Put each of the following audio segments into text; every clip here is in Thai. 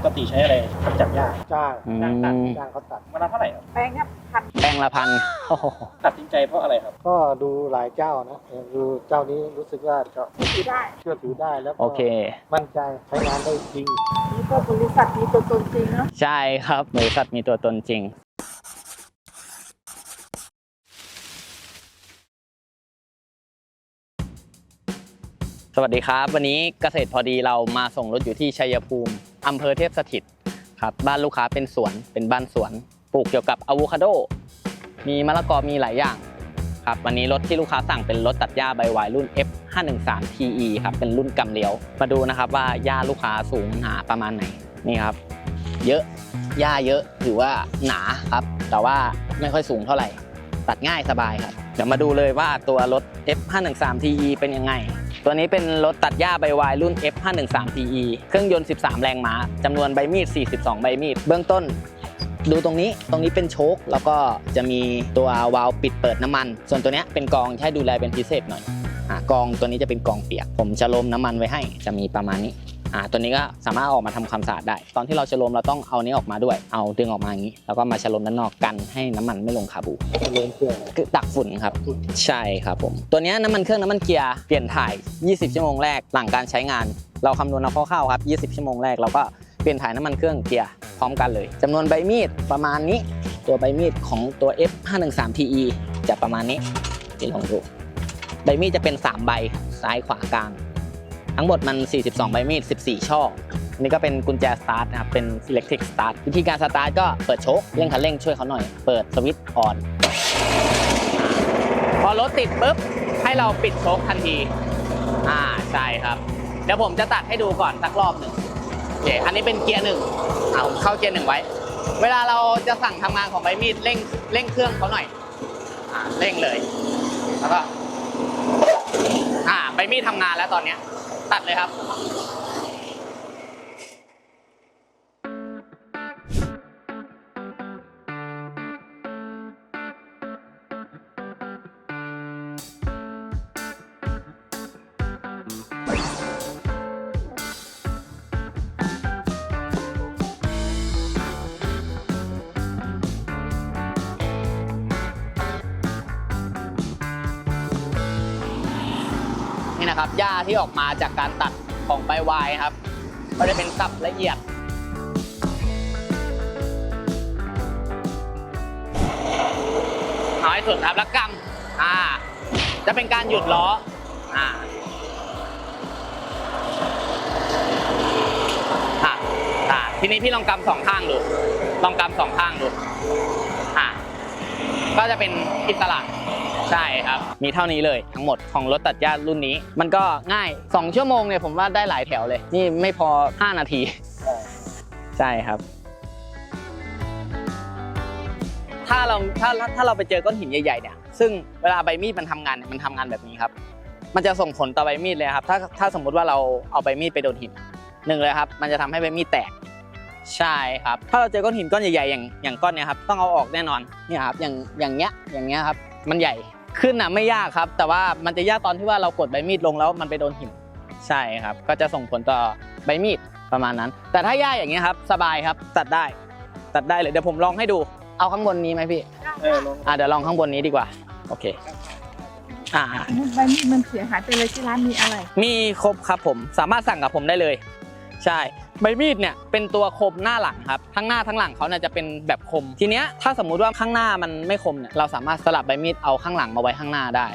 ปกติใช้อะไรจับหญ้าจ้างอืจ้างตัดมจ้างเขาตัดเวลาเท่าไหร่ครับแป้งเนี่ยพันแป้งละพันโอ้โหตัดสินใจเพราะอะไรครับ ก็ดูหลายเจ้านะ ดูเจ้านี้รู้สึกว่าจะถือได้เชื่อถือได้แล้วก็โอเค มั่นใจใช้งานได้จริง นี่ก็บริษัทมีตัวตนจริงเนาะใช่ครับบริษัทมีตัวตนจริง สวัสดีครับ วันนี้เกษตรพอดีเรามาส่งรถอยู่ที่ชัยภูมิ อำเภอเทพสถิตครับบ้านลูกค้าเป็นสวนเป็นบ้านสวนปลูกเกี่ยวกับอะโวคาโด มีมะละกอมีหลายอย่างครับวันนี้รถที่ลูกค้าสั่งเป็นรถตัดหญ้าใบวายรุ่น F513 TE ครับเป็นรุ่นกำเลี้ยว มาดูนะครับว่าหญ้าลูกค้าสูงหนาประมาณไหนนี่ครับ เยอะหญ้าเยอะถือว่าหนาครับ แต่ว่าไม่ค่อยสูงเท่าไหร่ ตัดง่ายสบายครับ เดี๋ยวมาดูเลยว่าตัวรถ F513 TE เป็นยังไง ตัวนี้เป็นรถตัดหญ้าใบวายรุ่น F513 TE เครื่องยนต์ 13 แรงม้าจำนวนใบมีด 42 ใบมีด เบื้องต้น ดูตรงนี้ ตรงนี้เป็นโชคแล้วก็จะมีตัววาล์วปิดเปิดน้ำมัน ส่วนตัวเนี้ยเป็นกองใช้ดูแลเป็นพิเศษหน่อยอ่ากองตัวนี้จะเป็นกองเปียก ผมจะลมน้ำมันไว้ให้ จะมีประมาณนี้ อ่าตัวนี้ก็สามารถเอาออกมาทำความสะอาดได้ ตอนที่เราชะโลมเราต้องเอานี้ออกมาด้วย เอาดึงออกมาอย่างนี้ แล้วก็มาชะโลมด้านนอกกันให้น้ำมันไม่ลงคาบูเล่นเครื่องคือดักฝุ่นครับ ใช่ครับผม ตัวเนี้ยน้ำมันเครื่องน้ำมันเกียร์เปลี่ยนถ่าย 20 ชั่วโมงแรกหลังการใช้งาน เราคำนวณเอาคร่าวๆครับ 20 ชั่วโมงแรกเราก็เปลี่ยนถ่ายน้ำมันเครื่องเกียร์พร้อมกันเลยจำนวนใบมีดประมาณนี้ ตัวใบมีดของตัว F513 TE จะประมาณนี้ที่ลองดูใบมีดจะเป็น 3 ใบซ้ายขวากลาง ทั้งหมดมัน 42 ใบมีด 14 ช่ออันนี่ก็เป็นกุญแจสตาร์ทนะครับ เป็น electric start วิธีการสตาร์ทก็เปิดโชคเร่งคันเร่งช่วยเขาหน่อย เปิดสวิตช์ออน พอรถติดปุ๊บ ให้เราปิดโชคทันที อ่า ใช่ครับ เดี๋ยวผมจะตัดให้ดูก่อนสักรอบหนึ่งโอเคอันนี้เป็นเกียร์หนึ่งเอาผมเข้าเกียร์หนึ่งไว้ เวลาเราจะสั่งทำงานของใบมีดเร่งเร่งเครื่องเขาหน่อย อ่า เร่งเลย แล้วก็ อ่า ใบมีดทำงานแล้วตอนเนี้ย ตัดเลยครับ นะครับหญ้าที่ออกมาจากการตัดของใบวายครับก็จะเป็นสับละเอียดเอาให้สุดครับแล้วกำอ่า จะเป็นการหยุดล้ออ่าอ่าอ่าทีนี้พี่ลองกำสองข้างดู ลองกำสองข้างดู อ่าก็จะเป็นอิสระ ใช่ครับ มีเท่านี้เลยทั้งหมดของรถตัดหญ้ารุ่นนี้ มันก็ง่าย 2 ชั่วโมงเนี่ยผมว่าได้หลายแถวเลย นี่ไม่พอ 5 นาที ใช่ครับ ถ้าเราถ้าถ้าเราไปเจอก้อนหินใหญ่ๆเนี่ย ซึ่งเวลาใบมีดมันทำงานเนี่ยมันทำงานแบบนี้ครับ มันจะส่งผลต่อใบมีดเลยครับ ถ้าถ้าสมมุติว่าเราเอาใบมีดไปโดนหินหนึ่งเลยครับ มันจะทำให้ใบมีดแตกใช่ครับ ถ้าเราเจอก้อนหินก้อนใหญ่ๆอย่างอย่างก้อนเนี้ยครับ ต้องเอาออกแน่นอนเนี่ยครับ อย่างอย่างเงี้ยอย่างเงี้ยครับ มันใหญ่ ขึ้นอะไม่ยากครับ แต่ว่ามันจะยากตอนที่ว่าเรากดใบมีดลงแล้วมันไปโดนหินใช่ครับ ก็จะส่งผลต่อใบมีดประมาณนั้น แต่ถ้าหญ้าอย่างเงี้ยครับ สบายครับตัดได้ ตัดได้เลยเดี๋ยวผมลองให้ดูเอาข้างบนนี้ไหมพี่เออลงอ่าเดี๋ยวลองข้างบนนี้ดีกว่า โอเคอ่าใบมีดมันเสียหายไปเลยที่ร้านมีอะไร มีครบครับผมสามารถสั่งกับผมได้เลย ใช่ ใบมีดเนี่ยเป็นตัวคมหน้าหลังครับ ทั้งหน้าทั้งหลังเขาเนี่ยจะเป็นแบบคม ทีเนี้ยถ้าสมมุติว่าข้างหน้ามันไม่คมเนี่ยเราสามารถสลับใบมีดเอาข้างหลังมาไว้ข้างหน้าได้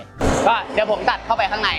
ก็เดี๋ยวผมตัดเข้าไปข้างใน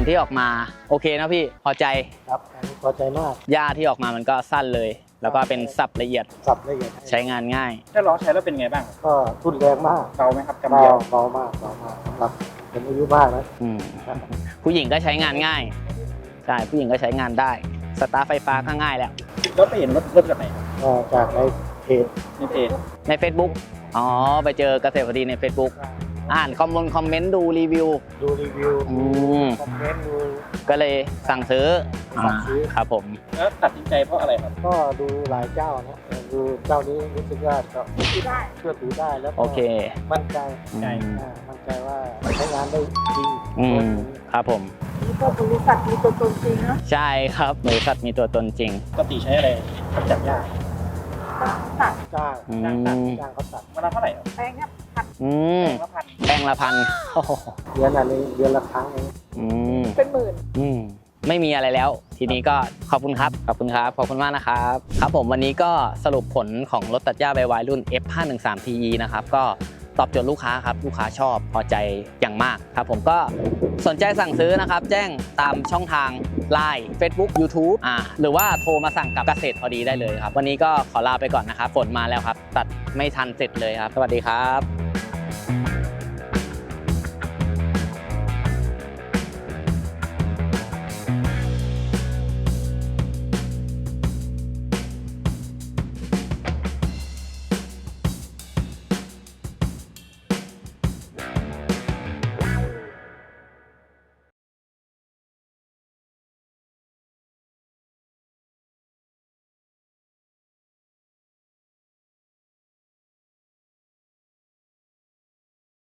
ลที่ออกมาโอเคนะพี่พอใจครับอันนี้พอใจมากหญ้าที่ออกมามันก็สั้นเลย แล้วก็เป็นสับละเอียดสับละเอียดใช้งานง่ายได้ลองใช้แล้วเป็นไงบ้างครับก็ทุนแรงมากเบาไหมครับกำเบาเดียวเบามากเบามากสำหรับเป็นอายุมากนะอืมผู้หญิงก็ใช้งานง่ายใช่ผู้หญิงก็ใช้งานได้สตาร์ทไฟฟ้าก็ง่ายแล้วแล้วไปเห็นรถรถจากไหนครับเอ่อจากในเพจในเพจใน Facebook อ๋อไปเจอเกษตรพอดีใน Facebook อ่านคอมมนคอมเมนต์ดูรีวิว ดูรีวิวอืดูมคอมเมนต์ดูก็เลยสั่งซื้อสั่งซื้อครับผม แล้วตัดสินใจเพราะอะไรครับก็ดูหลายเจ้านะเออดูเจ้านี้รู้สึกว่าจะถือได้เชื่อถือได้แล้วก็โอเคมั่นใจอืมอ่ามั่นใจว่าใช้งานได้ดีอืมครับผม นี่ก็บริษัทมีตัวตนจริงเนาะใช่ครับบริษัทมีตัวตนจริงปกติใช้อะไรกำจัดหญ้าตัดจ้างอืมจ้างตัดจ้างเขาตัดวันละเท่าไหร่ครับแป้งครับพัน อืมละพันแป้งละพันโอ้โหเดือนอันนี้เดือนละครั้งเองอืมเป็นหมื่น อืมไม่มีอะไรแล้ว ทีนี้ก็ขอบคุณครับ ขอบคุณครับ ขอบคุณมากนะครับ ครับผมวันนี้ก็สรุปผลของรถตัดหญ้าใบวายรุ่น F513TE นะครับ ก็ตอบโจทย์ลูกค้าครับ ลูกค้าชอบพอใจอย่างมากครับ ผมก็สนใจสั่งซื้อนะครับ แจ้งตามช่องทาง Line Facebook YouTube อ่าหรือว่าโทรมาสั่งกับเกษตรพอดีได้เลยครับ วันนี้ก็ขอลาไปก่อนนะครับ ฝนมาแล้วครับ ตัดไม่ทันเสร็จเลยครับ สวัสดีครับ